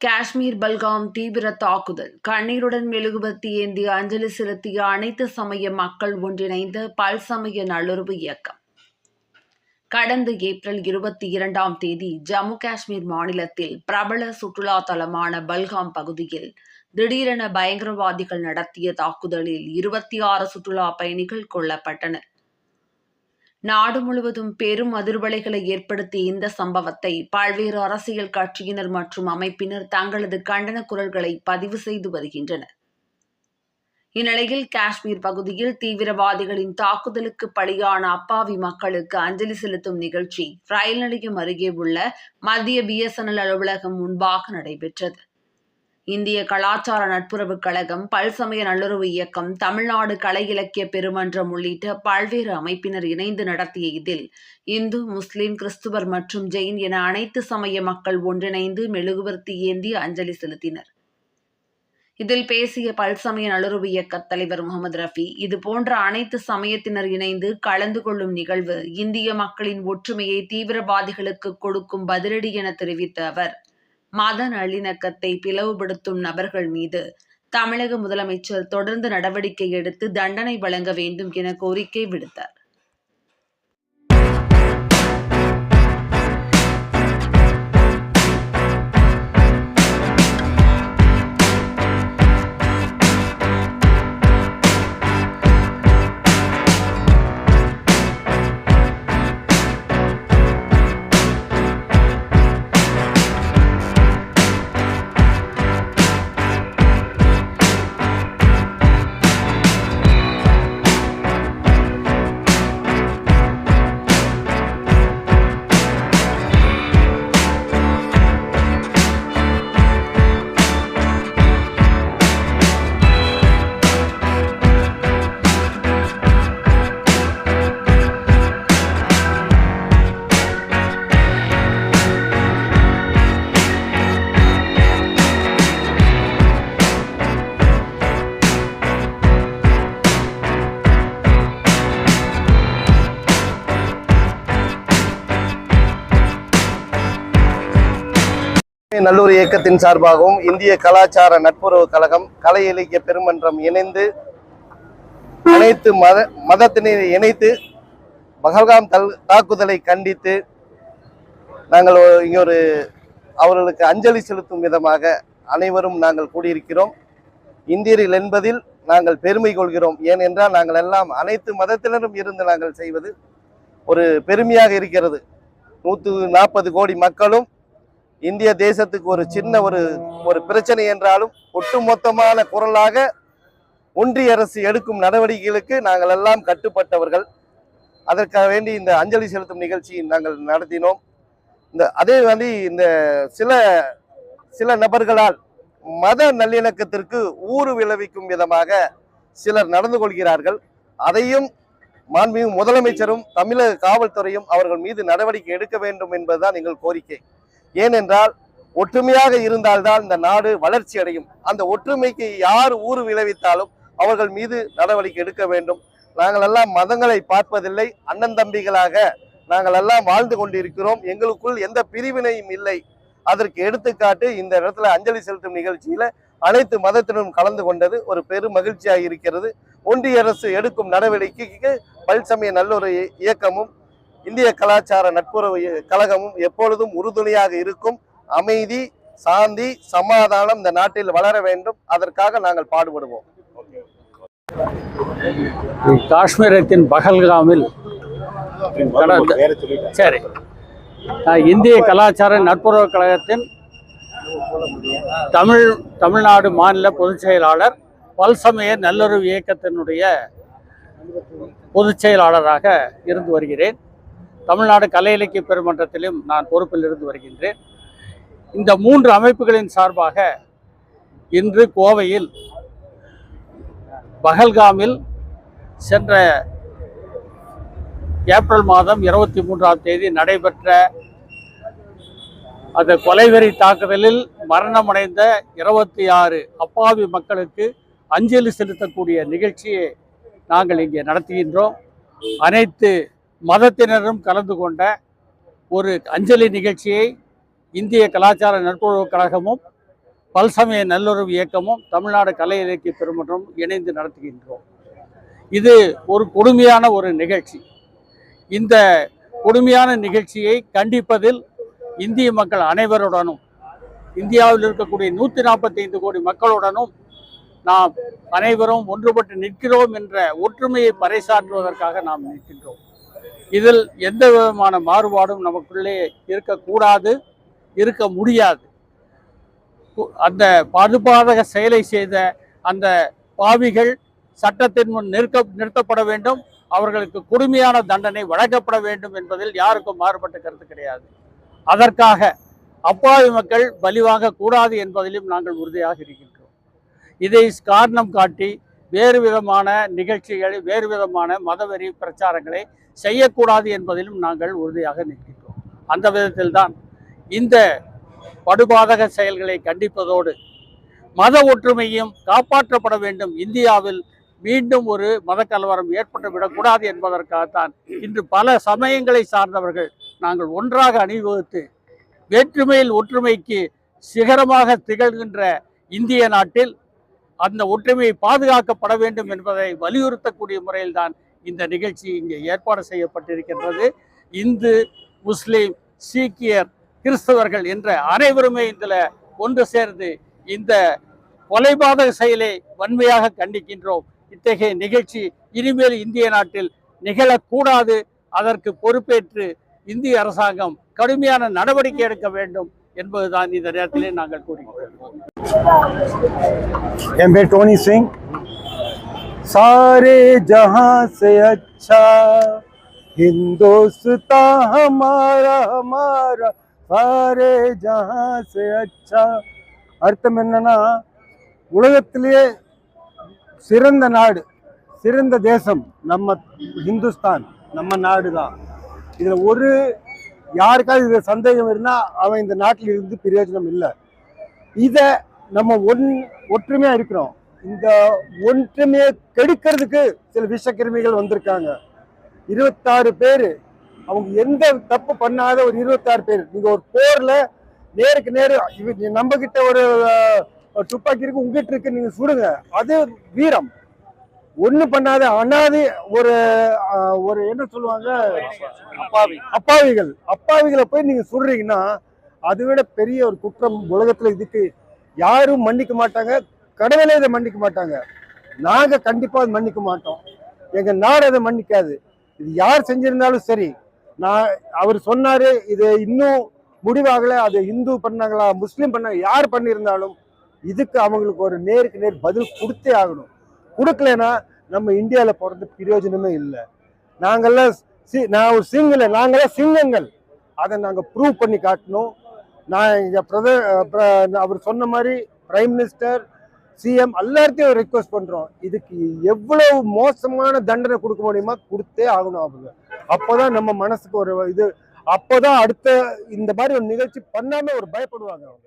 காஷ்மீர் பல்காம் தீவிர தாக்குதல். கண்ணீருடன் மெழுகுபத்தி ஏந்தி அஞ்சலி செலுத்திய அனைத்து சமய மக்கள் ஒன்றிணைந்த பல்சமய நல்லுறவு இயக்கம். கடந்த ஏப்ரல் இருபத்தி இரண்டாம் தேதி ஜம்மு காஷ்மீர் மாநிலத்தில் பிரபல சுற்றுலா தலமான பல்காம் பகுதியில் திடீரென பயங்கரவாதிகள் நடத்திய தாக்குதலில் இருபத்தி ஆறு சுற்றுலா பயணிகள் கொல்லப்பட்டனர். நாடு முழுவதும் பெரும் அதிர்வலைகளை ஏற்படுத்திய இந்த சம்பவத்தை பல்வேறு அரசியல் கட்சியினர் மற்றும் அமைப்பினர் தங்களது கண்டன குரல்களை பதிவு செய்து வருகின்றனர். இந்நிலையில் காஷ்மீர் பகுதியில் தீவிரவாதிகளின் தாக்குதலுக்கு பலியான அப்பாவி மக்களுக்கு அஞ்சலி செலுத்தும் நிகழ்ச்சி ரயில் நிலையம் அருகே உள்ள மத்திய பிஎஸ்என்எல் அலுவலகம் முன்பாக நடைபெற்றது. இந்திய கலாச்சார நட்புறவு கழகம் பல்சமய நல்லுறவு இயக்கம் தமிழ்நாடு கலை இலக்கிய பெருமன்றம் உள்ளிட்ட பல்வேறு அமைப்பினர் இணைந்து நடத்திய இதில் இந்து முஸ்லிம் கிறிஸ்துவர் மற்றும் ஜெயின் என அனைத்து சமய மக்கள் ஒன்றிணைந்து மெழுகுவர்த்தி ஏந்தி அஞ்சலி செலுத்தினர். இதில் பேசிய பல்சமய நல்லுறவு இயக்க தலைவர் முகமது ரஃபி இது போன்ற அனைத்து சமயத்தினர் இணைந்து கலந்து கொள்ளும் நிகழ்வு இந்திய மக்களின் ஒற்றுமையை தீவிரவாதிகளுக்கு கொடுக்கும் பதிலடி என தெரிவித்த அவர் மத நல்லிணக்கத்தை பிளவுபடுத்தும் நபர்கள் மீது தமிழக முதலமைச்சர் தொடர்ந்து நடவடிக்கை எடுத்து தண்டனை வழங்க வேண்டும் என கோரிக்கை விடுத்தார். நல்லூர் இயக்கத்தின் சார்பாகவும் இந்திய கலாச்சார நட்புறவு கழகம் கலை இலக்கிய பெருமன்றம் இணைந்து அனைத்து மத மதத்தினர் இணைத்து பகல்காம் தல் தாக்குதலை கண்டித்து நாங்கள் ஒரு- இங்கே ஒரு அவர்களுக்கு அஞ்சலி செலுத்தும் விதமாக அனைவரும் நாங்கள் கூடியிருக்கிறோம். இந்தியர்கள் என்பதில் நாங்கள் பெருமை கொள்கிறோம். ஏனென்றால் நாங்கள் எல்லாம் அனைத்து மதத்தினரும் இருந்து நாங்கள் செய்வது ஒரு பெருமையாக இருக்கிறது. நூற்று நாற்பது கோடி மக்களும் இந்திய தேசத்துக்கு ஒரு சின்ன ஒரு ஒரு பிரச்சனை என்றாலும் ஒட்டுமொத்தமான குரலாக ஒன்றிய அரசு எடுக்கும் நடவடிக்கைகளுக்கு நாங்கள் எல்லாம் கட்டுப்பட்டவர்கள். அதற்காக வேண்டி இந்த அஞ்சலி செலுத்தும் நிகழ்ச்சியை நாங்கள் நடத்தினோம். இந்த அதே வந்து இந்த சில சில நபர்களால் மத நல்லிணக்கத்திற்கு ஊறு விளைவிக்கும் விதமாக சிலர் நடந்து கொள்கிறார்கள். அதையும் மாண்பு முதலமைச்சரும் தமிழக காவல்துறையும் அவர்கள் மீது நடவடிக்கை எடுக்க வேண்டும் என்பதுதான் எங்கள் கோரிக்கை. ஏனென்றால் ஒற்றுமையாக இருந்தால்தான் இந்த நாடு வளர்ச்சி அடையும். அந்த ஒற்றுமைக்கு யார் ஊறு விளைவித்தாலும் அவர்கள் மீது நடவடிக்கை எடுக்க வேண்டும். நாங்கள் எல்லாம் மதங்களை பார்ப்பதில்லை அண்ணன் தம்பிகளாக நாங்கள் எல்லாம் வாழ்ந்து கொண்டிருக்கிறோம். எங்களுக்குள் எந்த பிரிவினையும் இல்லை. அதற்கு எடுத்துக்காட்டு இந்த இடத்துல அஞ்சலி செலுத்தும் நிகழ்ச்சியில அனைத்து மதத்தினரும் கலந்து கொண்டது ஒரு பெரும் மகிழ்ச்சியாக இருக்கிறது. ஒன்றிய அரசு எடுக்கும் நடவடிக்கைக்கு பல்சமய நல்லொரு இயக்கமும் இந்திய கலாச்சார நட்புறவு கழகமும் எப்பொழுதும் உறுதுணையாக இருக்கும். அமைதி சாந்தி சமாதானம் இந்த நாட்டில் வளர வேண்டும். அதற்காக நாங்கள் பாடுபடுவோம். காஷ்மீரத்தின் பகல்காமில் சரி. இந்திய கலாச்சார நட்புறவு கழகத்தின் தமிழ் தமிழ்நாடு மாநில பொதுச் செயலாளர் பல்சமய நல்லுறவு இயக்கத்தினுடைய பொதுச் செயலாளராக இருந்து வருகிறேன். தமிழ்நாடு கலை இலக்கிய பெருமன்றத்திலும் நான் பொறுப்பில் இருந்து வருகின்றேன். இந்த மூன்று அமைப்புகளின் சார்பாக இன்று கோவையில் பகல்காமில் சென்ற ஏப்ரல் மாதம் இருபத்தி மூன்றாம் தேதி நடைபெற்ற அந்த கொலைவெறி தாக்குதலில் மரணமடைந்த இருபத்தி ஆறு அப்பாவி மக்களுக்கு அஞ்சலி செலுத்தக்கூடிய நிகழ்ச்சியை நாங்கள் இங்கே நடத்துகின்றோம். அனைத்து மதத்தினரும் கலந்து கொண்ட ஒரு அஞ்சலி நிகழ்ச்சியை இந்திய கலாச்சார நட்புறவு கழகமும் பல்சமய நல்லுறவு இயக்கமும் தமிழ்நாடு கலை இலக்கிய பெருமன்றம் இணைந்து நடத்துகின்றோம். இது ஒரு கொடுமையான ஒரு நிகழ்ச்சி. இந்த கொடுமையான நிகழ்ச்சியை கண்டிப்பதில் இந்திய மக்கள் அனைவருடனும் இந்தியாவில் இருக்கக்கூடிய நூற்றி நாற்பத்தைந்து கோடி மக்களுடனும் நாம் அனைவரும் ஒன்றுபட்டு நிற்கிறோம் என்ற ஒற்றுமையை பறைசாற்றுவதற்காக நாம் நிற்கின்றோம். இதில் எந்த விதமான மாறுபாடும் நமக்குள்ளே இருக்கக்கூடாது இருக்க முடியாது. கு- அந்த பாதுபாதக செயலை செய்த அந்த பாவிகள் சட்டத்தின் முன் நிற்க நிறுத்தப்பட வேண்டும். அவர்களுக்கு கொடுமையான தண்டனை வழங்கப்பட வேண்டும் என்பதில் யாருக்கும் மாறுபட்ட கருத்து கிடையாது. அதற்காக அப்பாவி மக்கள் பலிவாங்க கூடாது என்பதிலும் நாங்கள் உறுதியாக இருக்கின்றோம். இதை காரணம் காட்டி வேறு விதமான நிகழ்ச்சிகளை வேறு விதமான மதவெறி பிரச்சாரங்களை செய்யக்கூடாது என்பதிலும் நாங்கள் உறுதியாக நிற்கின்றோம். அந்த விதத்தில்தான் இந்த படுபாதக செயல்களை கண்டிப்பதோடு மத ஒற்றுமையும் காப்பாற்றப்பட வேண்டும். இந்தியாவில் மீண்டும் ஒரு மத கலவரம் ஏற்பட்டு விடக்கூடாது என்பதற்காகத்தான் இன்று பல சமயங்களை சார்ந்தவர்கள் நாங்கள் ஒன்றாக அணிவகுத்து வேற்றுமையில் ஒற்றுமைக்கு சிகரமாக திகழ்கின்ற இந்திய நாட்டில் அந்த ஒற்றுமையை பாதுகாக்கப்பட வேண்டும் என்பதை வலியுறுத்தக்கூடிய முறையில்தான் இந்த நிகழ்ச்சி இங்கே ஏற்பாடு செய்யப்பட்டிருக்கின்றது. இந்து முஸ்லீம் சீக்கியர் கிறிஸ்தவர்கள் என்ற அனைவருமே இதில் ஒன்று சேர்ந்து இந்த கொலைபாதக செயலை வன்மையாக கண்டிக்கின்றோம். இத்தகைய நிகழ்ச்சி இனிமேல் இந்திய நாட்டில் நிகழக்கூடாது. அதற்கு பொறுப்பேற்று இந்திய அரசாங்கம் கடுமையான நடவடிக்கை எடுக்க வேண்டும். என்பதுதான் இந்த நேரத்திலே நாங்கள் கூறுகிறோம் एम ए टोनी सिंह सारे जहां से अच्छा हिंदुस्तां हमारा हमारा सारे जहां से अच्छा அர்த்தம் என்னன்னா உலகத்திலேயே சிறந்த நாடு சிறந்த தேசம் நம்ம ஹிந்துஸ்தான் நம்ம நாடு தான் இதில் ஒரு யாருக்காவது இதில் சந்தேகம் இருந்தால் அவன் இந்த நாட்டில் இருந்து பிரயோஜனம் இல்லை. இதை நம்ம ஒன் ஒற்றுமையாக இருக்கிறோம். இந்த ஒற்றுமையை கெடுக்கிறதுக்கு சில விஷக்கிருமிகள் வந்திருக்காங்க. இருபத்தாறு பேர். அவங்க எந்த தப்பு பண்ணாத ஒரு இருபத்தாறு பேர். நீங்கள் ஒரு போரில் நேருக்கு நேரு இவ- நம்ம கிட்ட ஒரு துப்பாக்கி இருக்கு உங்ககிட்ட இருக்கு நீங்கள் சுடுங்க. அது வீரம். ஒண்ணு பண்ணாத அனாதி ஒரு ஒரு என்ன சொல்லுவாங்க? அப்பாவி. அப்பாவிகள். அப்பாவிகளை போய் நீங்க சுடுறீங்கன்னா அதை விட பெரிய ஒரு குற்றம் உலகத்துல இதுக்கு யாரும் மன்னிக்க மாட்டாங்க. கடவுளே இதை மன்னிக்க மாட்டாங்க. நாங்க கண்டிப்பா அதை மன்னிக்க மாட்டோம். எங்க நாடு அதை மன்னிக்காது. இது யார் செஞ்சிருந்தாலும் சரி நான் அவர் சொன்னாரு இது இன்னும் முடிவாகல அது இந்து பண்ணாங்களா முஸ்லீம் பண்ணாங்க யார் பண்ணியிருந்தாலும் இதுக்கு அவங்களுக்கு ஒரு நேருக்கு நேர் பதில் கொடுத்தே ஆகணும். கொடுக்கலனா நம்ம இந்தியாவில் பிறந்த பிரயோஜனமே இல்லை. நாங்கள்லாம் சி நான் ஒரு சிங்கிள் நாங்களாம் சிங்கங்கள். அதை நாங்கள் ப்ரூவ் பண்ணி காட்டணும். நான் இங்கே பிரத அவர் சொன்ன மாதிரி பிரைம் மினிஸ்டர் சிஎம் எல்லாத்தையும் ரெக்வஸ்ட் பண்ணுறோம் இதுக்கு எவ்வளவு மோசமான தண்டனை கொடுக்க முடியுமா கொடுத்தே ஆகணும் அவங்க. அப்போதான் நம்ம மனசுக்கு ஒரு இது அப்போதான் அடுத்த இந்த மாதிரி ஒரு நிகழ்ச்சி பண்ணாமல் ஒரு பயப்படுவாங்க அவங்க.